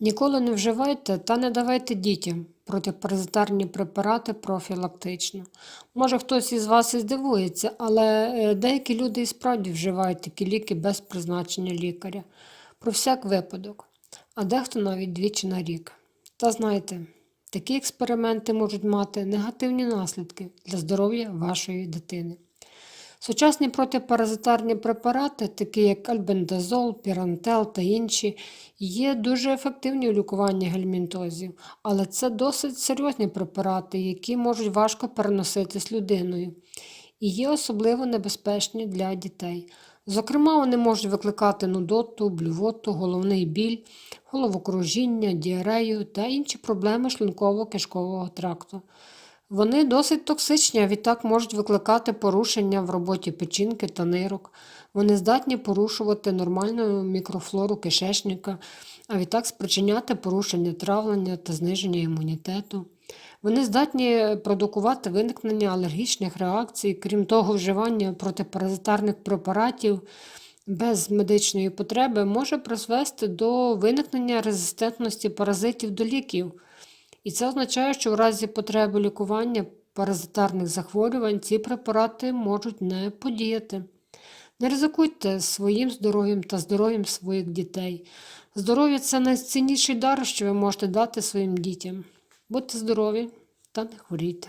Ніколи не вживайте та не давайте дітям протипаразитарні препарати профілактично. Може хтось із вас і здивується, але е, деякі люди і справді вживають такі ліки без призначення лікаря. Про всяк випадок, а дехто навіть двічі на рік. Та знайте, такі експерименти можуть мати негативні наслідки для здоров'я вашої дитини. Сучасні протипаразитарні препарати, такі як альбендазол, пірантел та інші, є дуже ефективні у лікуванні гельмінтозів, але це досить серйозні препарати, які можуть важко переноситись людиною і є особливо небезпечні для дітей. Зокрема, вони можуть викликати нудоту, блювоту, головний біль, головокружіння, діарею та інші проблеми шлунково-кишкового тракту. Вони досить токсичні, а відтак можуть викликати порушення в роботі печінки та нирок. Вони здатні порушувати нормальну мікрофлору кишечника, а відтак спричиняти порушення травлення та зниження імунітету. Вони здатні продукувати виникнення алергічних реакцій, крім того, вживання протипаразитарних препаратів без медичної потреби може призвести до виникнення резистентності паразитів до ліків. І це означає, що в разі потреби лікування паразитарних захворювань ці препарати можуть не подіяти. Не ризикуйте своїм здоров'ям та здоров'ям своїх дітей. Здоров'я це найцінніший дар, що ви можете дати своїм дітям. Будьте здорові та не хворійте.